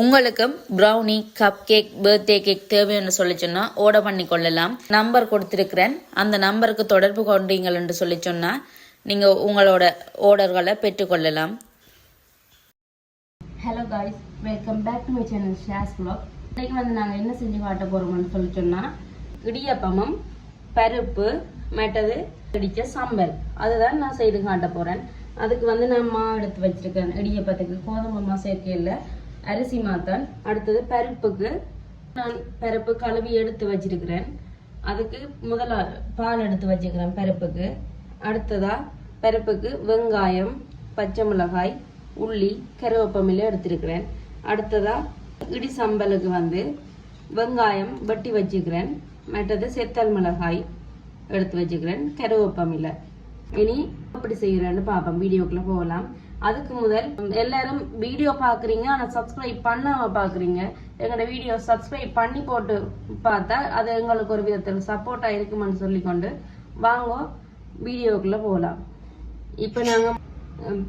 உங்களுக்கும் brownie cup cake birthday cake தேவைன்னு சொல்லி சொன்னா ஆர்டர் பண்ணி கொள்ளலாம். நம்பர் கொடுத்துருக்கிறேன். அந்த நம்பருக்கு தொடர்பு கொண்டீங்கள் என்று சொல்லி சொன்னா நீங்க உங்களோட ஆர்டர்களை பெற்றுக்கொள்ளலாம் hello guys welcome back to my channel Shay's vlog. இன்றைக்கு வந்து நாங்கள் என்ன செஞ்சு காட்ட போகிறோம்னு சொல்லி சொன்னால் இடியப்பமும் பருப்பு மற்றது இடித்த சம்பல். அதுதான் நான் செய்து காட்ட போகிறேன் அதுக்கு வந்து நான் மா எடுத்து வச்சிருக்கேன். இடியப்பத்துக்கு கோதுமை மா சேர்க்கையில். அரிசி மாத்தான். அடுத்தது பருப்புக்கு நான் பருப்பு கழுவி எடுத்து வச்சிருக்கிறேன். அதுக்கு முதல்ல பால் எடுத்து வச்சுக்கிறேன் பருப்புக்கு. அடுத்ததா பருப்புக்கு வெங்காயம் பச்சை மிளகாய் உள்ளி கருவேப்பமில்லை எடுத்திருக்கிறேன். அடுத்ததா இடி சம்பலுக்கு வந்து வெங்காயம் வெட்டி வச்சுக்கிறேன் மற்றது செத்தல் மிளகாய் எடுத்து வச்சுக்கிறேன் கருவேப்பமில்லை இனி எப்படி செய்யறேன்னு பார்ப்போம். வீடியோக்குள்ள போகலாம். அதுக்கு முதல் எல்லாரும் வீடியோ பார்க்குறீங்க ஆனால் சப்ஸ்கிரைப் பண்ணாம பார்க்குறீங்க. எங்களோட வீடியோ சப்ஸ்கிரைப் பண்ணி போட்டு பார்த்தா அது எங்களுக்கு ஒரு விதத்தில் சப்போர்ட்டாக இருக்குமென்னு சொல்லிக்கொண்டு வாங்க வீடியோக்குள்ள போகலாம் இப்போ நாங்கள்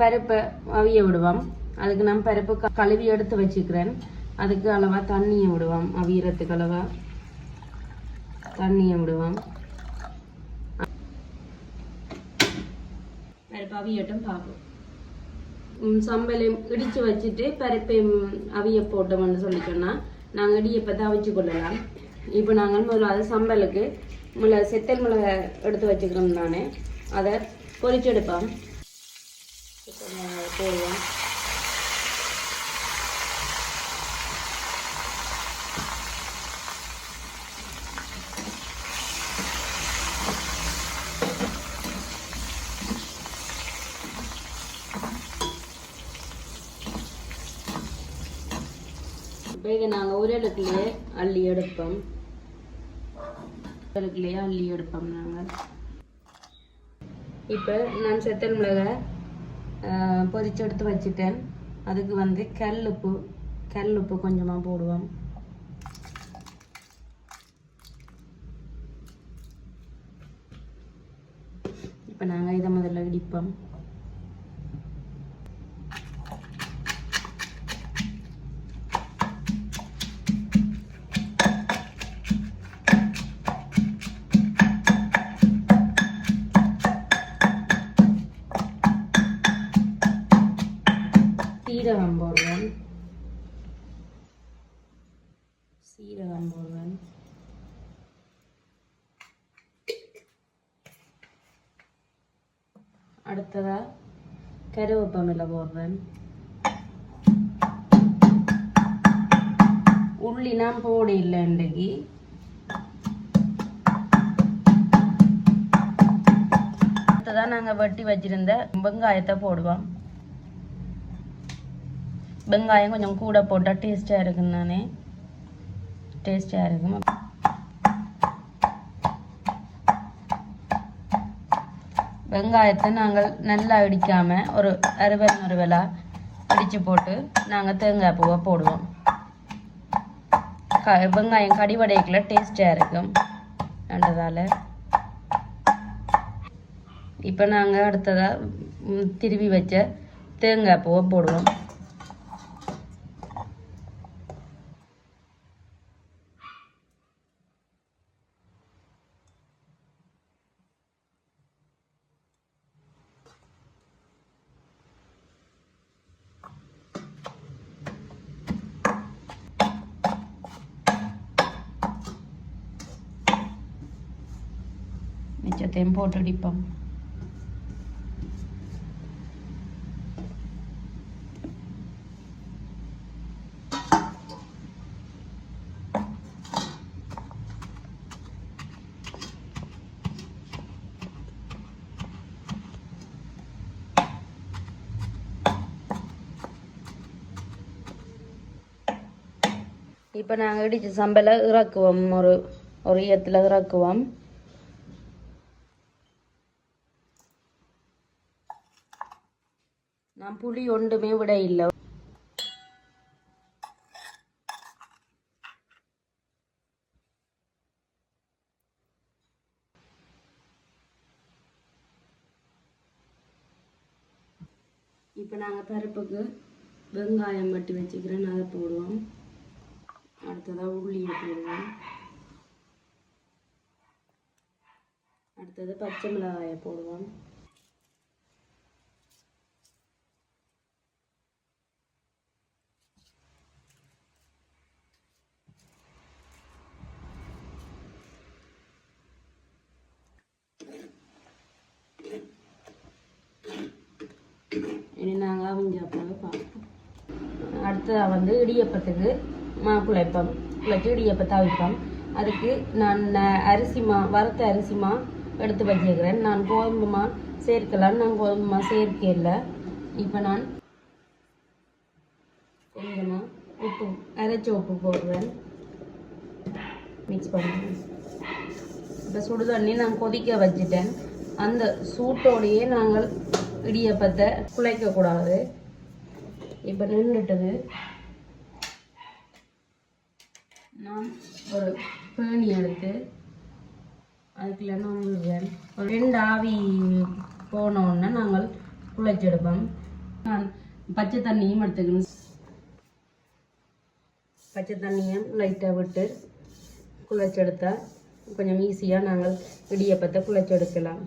பருப்பை அவிய விடுவோம். அதுக்கு நான் பருப்பு கழுவி எடுத்து வச்சுக்கிறேன். அதுக்கு அளவா தண்ணியை விடுவோம். அவியறதுக்கு அளவா தண்ணியை விடுவோம். பருப்பு அவியட்டும் பார்ப்போம். சம்பலையும் இடித்து வச்சுட்டு பருப்பையும் அவிய போட்டோம்னு சொல்லி சொன்னால் நாங்கள் இடியப்பத்தை அவிச்சு கொள்ளலாம். இப்போ நாங்கள் முதல்ல அது சம்பலுக்கு மிளகா செத்தல் மிளகை எடுத்து வச்சுக்கிறோம் தானே அதை பொறிச்செடுப்போம் இப்போ போடுவோம். இப்போ இதை நாங்கள் உரலுக்குள்ளேயே அள்ளி எடுப்போம். உரலுக்குள்ளேயே அள்ளி எடுப்போம் நாங்கள் இப்போ நான் செத்தல் மிளகாய் பொதிச்சு எடுத்து வச்சுட்டேன். அதுக்கு வந்து கல் உப்பு கல் உப்பு கொஞ்சமாக போடுவோம். இப்போ நாங்கள் இதை முதல்ல இடிப்போம். சீரகம் போடுவேன் அடுத்ததா கருவேப்பமில போடுறேன். உள்ளி நான் போட இல்லை இன்றைக்கு. அடுத்ததான் நாங்கள் வெட்டி வச்சிருந்த வெங்காயத்தை போடுவோம். வெங்காயம் கொஞ்சம் கூட போட்டால் டேஸ்ட்டாக இருக்குன்னு நானே. டேஸ்டியாக இருக்கும். வெங்காயத்தை நாங்கள் நல்லா இடிக்காமல் ஒரு அறுவல் நறுவலாக இடித்து போட்டு நாங்கள் தேங்காய் பூவை போடுவோம். க வெங்காயம் கடிவடைக்குள்ள டேஸ்டியாக இருக்கும். நல்லதால் இப்போ நாங்கள் அடுத்ததாக திருவி வச்ச தேங்காய் பூவை போடுவோம். மிச்சத்தையும் போட்டு அடிப்போம் இப்போ நாங்கள் இடித்த சம்பளை இறக்குவோம். ஒரு ஒரு ஈயத்தில் இறக்குவோம். நான் புளி ஒன்றுமே விட இல்லை. இப்போ நாங்கள் பருப்புக்கு வெங்காயம் மட்டும் வச்சுக்கிறேன். அதை போடுவோம். அடுத்ததாக உள்ளியை போடுவோம் அடுத்தது பச்சை மிளகாயை போடுவோம் இனி நாங்கள் அவிஞ்சப்போ பார்ப்போம் அடுத்ததாக வந்து இடியப்பத்துக்கு மா குழைப்பம். குழைச்சி இடியப்பத்தை அவிப்போம் அதுக்கு நான் அரிசி மா வறுத்த அரிசி மா எடுத்து வச்சுக்கிறேன் நான் கோதுமை மா சேர்க்கலாம் நான் கோதுமை மா இல்லை. இப்போ நான் கொஞ்சமாக உப்பு அரைச்ச உப்பு போடுறேன். மிக்ஸ் பண்ணுறேன். இப்போ சுடு தண்ணி நான் கொதிக்க வச்சுட்டேன். அந்த சூட்டோடையே நாங்கள் இடியப்பத்தை குழைக்கக்கூடாது. இப்போ நின்றுட்டது. நான் ஒரு பேணி எடுத்து அதுக்குள்ள நான் ஒரு ரெண்டு ஆவி போன உடனே நாங்கள் குழைச்செடுப்போம் நான் பச்சை தண்ணியும் எடுத்துக்கணும். பச்சை தண்ணியும் லைட்டாக விட்டு குழைச்செடுத்தா கொஞ்சம் ஈஸியாக நாங்கள் இடியப்பத்தை குழைச்செடுக்கலாம்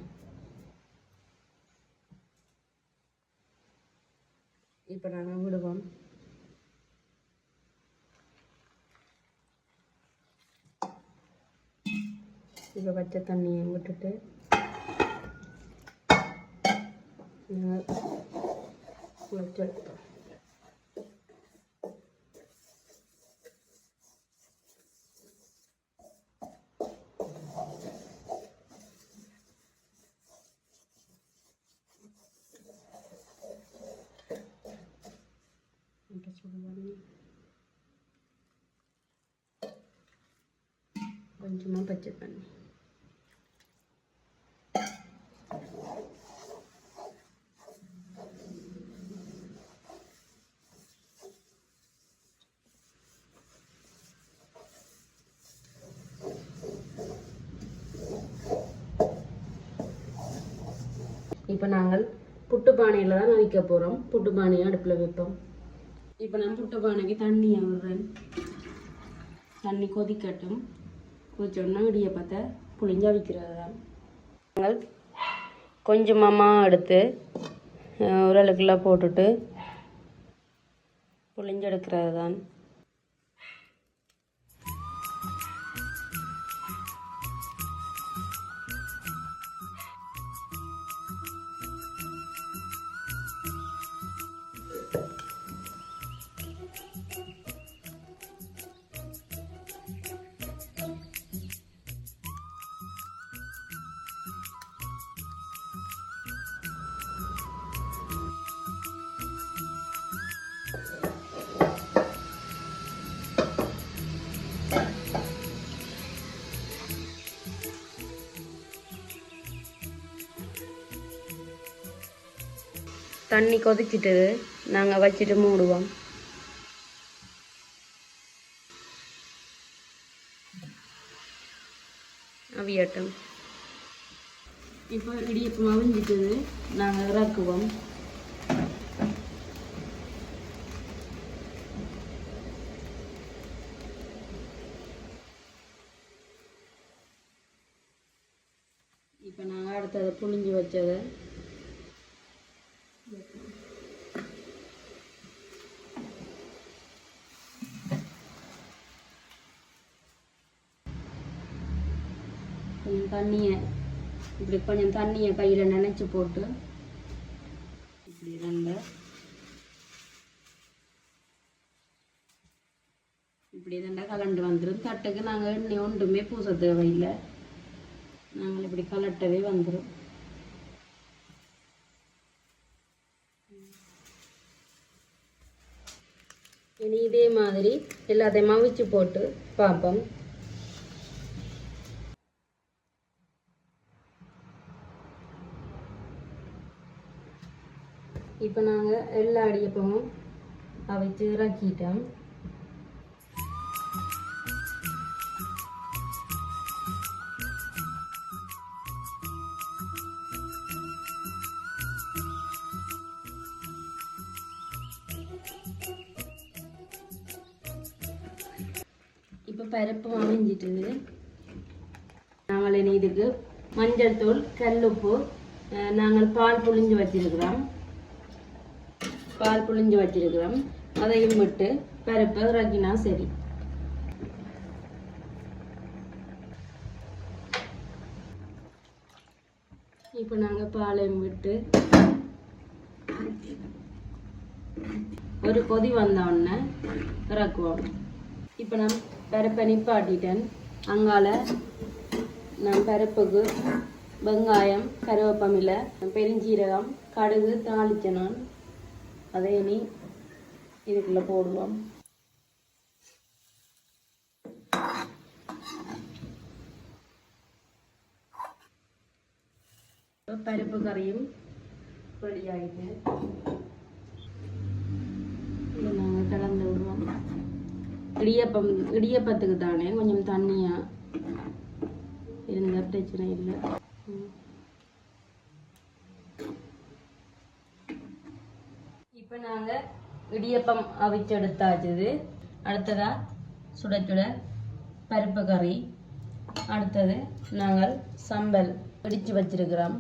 இப்போ நாங்கள் விடுவோம். இப்போ பச்சை தண்ணியை விட்டுட்டு நாங்கள் சுட சுட வடி கொஞ்சமாக பச்சை பண்ணி இப்போ நாங்கள் புட்டு பானையில் தான் நான் வைக்க போகிறோம். புட்டு பானையை அடுப்பில் வைப்போம். இப்போ நான் புட்டு பானைக்கு தண்ணியை விடுறேன் தண்ணி கொதிக்கட்டும். கொதிச்சோன்னா இடியப்பத்தை புளிஞ்சா விற்கிறது தான் நாங்கள் கொஞ்சமாக எடுத்து உரலுக்குலாம் போட்டுட்டு புளிஞ்செடுக்கிறது தான் தண்ணி கொதிச்சிட்டது. நாங்கள் வச்சுட்டு மூடுவோம். அவியாட்டம். இப்போ இடியப்பம் அவிஞ்சிட்டது நாங்கள் இறக்குவோம். இப்போ நாங்கள் அடுத்ததை புழிஞ்சு வச்சதை கொஞ்சம் தண்ணியை இப்படி கொஞ்சம் தண்ணியை கையில் நினச்சி போட்டு இப்படி ரெண்டு. இப்படி ரெண்டா கலண்டு வந்துடும் தட்டுக்கு நாங்கள் எண்ணெய் ஒன்றுமே பூச தேவையில்லை. நாங்கள் இப்படி கலட்டவே வந்துடும் இனி இதே மாதிரி எல்லாத்தையும் மவிச்சு போட்டு பார்ப்போம். இப்போ நாங்கள் எல்லா அடியப்பமும் அவைச்சு இறக்கிட்டோம். இப்போ பருப்பு அமைஞ்சிட்டு நாங்கள் இனி இதுக்கு மஞ்சள் தூள் கல்லுப்பு நாங்கள் பால் புழிஞ்சு வச்சிருக்கிறோம். பால் புழிஞ்சு வச்சிருக்கிறோம். அதையும் விட்டு பருப்பு இறக்கினா சரி இப்போ நாங்கள் பாலையும் விட்டு ஒரு கொதி வந்த உடனே இறக்குவோம். இப்போ நான் பருப்பை நிப்பாட்டிட்டேன். அங்கால நான் பருப்புக்கு வெங்காயம் கருவேப்பமில்லை பெருஞ்சீரகம் கடுகு தாளிச்சனான் அதை இனி இதுக்குள்ளே போடுவோம். பருப்பு கறியும் ரெடி இதை நாங்கள் கலந்து விடுவோம் இடியப்பம் இடியப்பத்துக்கு தானே கொஞ்சம் தண்ணியாக இருந்த பிரச்சனை இல்லை இப்போ நாங்கள் இடியப்பம் அவிச்செடுத்தாச்சுது அடுத்ததாக சுட சுட பருப்பு கறி. அடுத்தது நாங்கள் சம்பல் பிடிச்சு வச்சிருக்கிறோம்.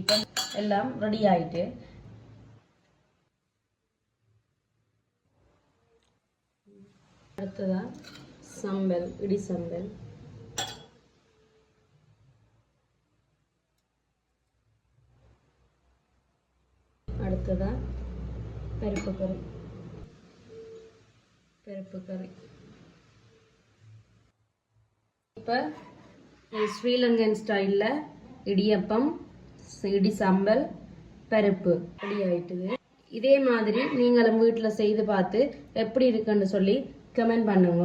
இப்போ எல்லாம் ரெடி ஆயிட்டு. அடுத்ததா சம்பல் இடி சம்பல். அடுத்ததா பருப்பு கறி. பருப்பு கறி. இப்போ ஸ்ரீலங்கன் ஸ்டைலில் இடியப்பம் இடி சம்பல் பருப்பு ரெடி ஆயிட்டுது. இதே மாதிரி நீங்களும் வீட்டில் செய்து பார்த்து எப்படி இருக்குன்னு சொல்லி கமெண்ட் பண்ணுங்க.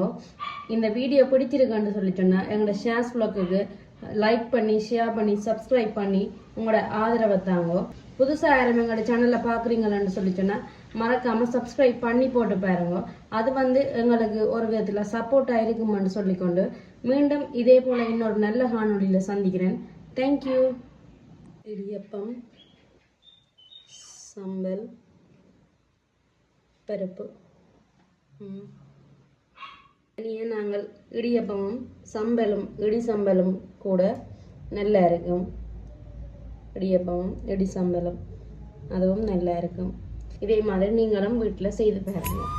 இந்த வீடியோ பிடிச்சிருக்குன்னு சொல்லி சொன்னால் எங்களோட ஷேர்ஸ் ப்ளாக்குக்கு லைக் பண்ணி ஷேர் பண்ணி சப்ஸ்கிரைப் பண்ணி உங்களோட ஆதரவை தாங்கோ. புதுசாக யாரும் எங்களோட சேனலில் பார்க்குறீங்களான்னு சொல்லி சொன்னால் மறக்காமல் சப்ஸ்கிரைப் பண்ணி போட்டு பாருங்க. அது வந்து எங்களுக்கு ஒரு விதத்தில் சப்போர்ட்டாக இருக்குமான்னு சொல்லிக்கொண்டு மீண்டும் இதே போல் இன்னொரு நல்ல காணொலியில் சந்திக்கிறேன். தேங்க்யூ இடியப்பம் சம்பல் பருப்பு. ம். இனியே நாங்கள் இடியப்பமும் சம்பலும் இடி சம்பலும் கூட நல்லா இருக்கும் இடியப்பமும் இடி சம்பலும் அதுவும் நல்லா இருக்கும் இதே மாதிரி நீங்களும் வீட்டில் செய்து பாருங்கள்